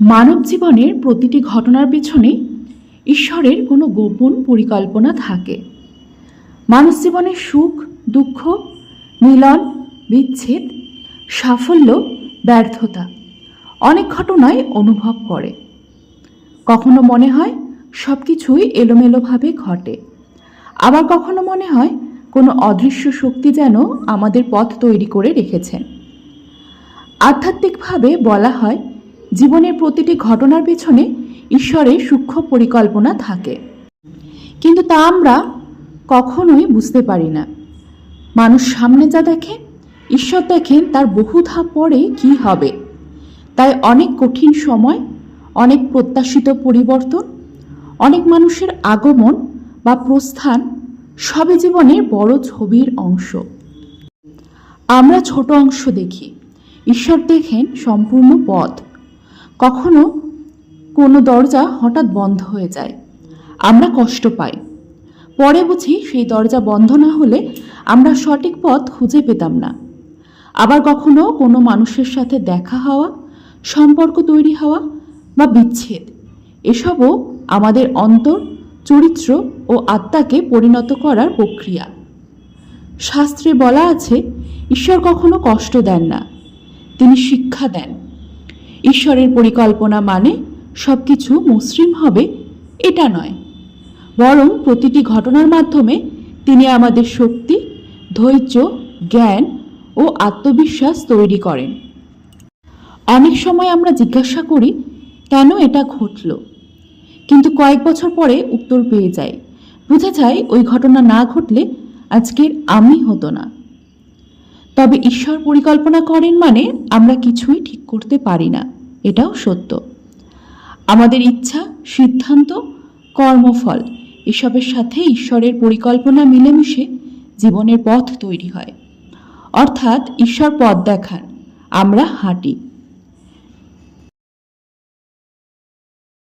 মানব জীবনের প্রতিটি ঘটনার পেছনে ঈশ্বরের কোনো গোপন পরিকল্পনা থাকে। মানুষ জীবনের সুখ, দুঃখ, মিলন, বিচ্ছেদ, সাফল্য, ব্যর্থতা অনেক ঘটনায় অনুভব করে। কখনো মনে হয় সব কিছুই এলোমেলোভাবে ঘটে। আবার কখনো মনে হয় কোনো অদৃশ্য শক্তি যেন আমাদের পথ তৈরি করে রেখেছেন। আধ্যাত্মিকভাবে বলা হয় জীবনের প্রতিটি ঘটনার পেছনে ঈশ্বরের সূক্ষ্ম পরিকল্পনা থাকে। কিন্তু তা আমরা কখনোই বুঝতে পারি না। মানুষ সামনে যা দেখে, ঈশ্বর দেখেন তার বহু ধাপ পরে কি হবে। তাই অনেক কঠিন সময়, অনেক প্রত্যাশিত পরিবর্তন, অনেক মানুষের আগমন বা প্রস্থান সবে জীবনের বড় ছবির অংশ। আমরা ছোট অংশ দেখি। ঈশ্বর দেখেন সম্পূর্ণ পথ। কখনো কোনো দরজা হঠাৎ বন্ধ হয়ে যায়। আমরা কষ্ট পাই। পরে বুঝি সেই দরজা বন্ধ না হলে আমরা সঠিক পথ খুঁজে পেতাম না। আবার কখনো কোনো মানুষের সাথে দেখা হওয়া, সম্পর্ক তৈরি হওয়া বা বিচ্ছেদ, এসবও আমাদের অন্তর, চরিত্র ও আত্মাকে পরিণত করার প্রক্রিয়া। শাস্ত্রে বলা আছে, ঈশ্বর কখনো কষ্ট দেন না, তিনি শিক্ষা দেন। ঈশ্বরের পরিকল্পনা মানে সব কিছু মসৃণ হবে, এটা নয়। বরং প্রতিটি ঘটনার মাধ্যমে তিনি আমাদের শক্তি, ধৈর্য, জ্ঞান ও আত্মবিশ্বাস তৈরি করেন। অনেক সময় আমরা জিজ্ঞাসা করি, কেন এটা ঘটল? কিন্তু কয়েক বছর পরে উত্তর পেয়ে যাই। বুঝে যায় ওই ঘটনা না ঘটলে আজকের আমি হতো না। তবে ঈশ্বর পরিকল্পনা করেন মানে আমরা কিছুই ঠিক করতে পারি না। এটাও সত্য। আমাদের ইচ্ছা, সিদ্ধান্ত, কর্মফল, এসবের সাথে ঈশ্বরের পরিকল্পনা মিলেমিশে জীবনের পথ তৈরি হয়। অর্থাৎ ঈশ্বর পথ দেখান, আমরা হাঁটি।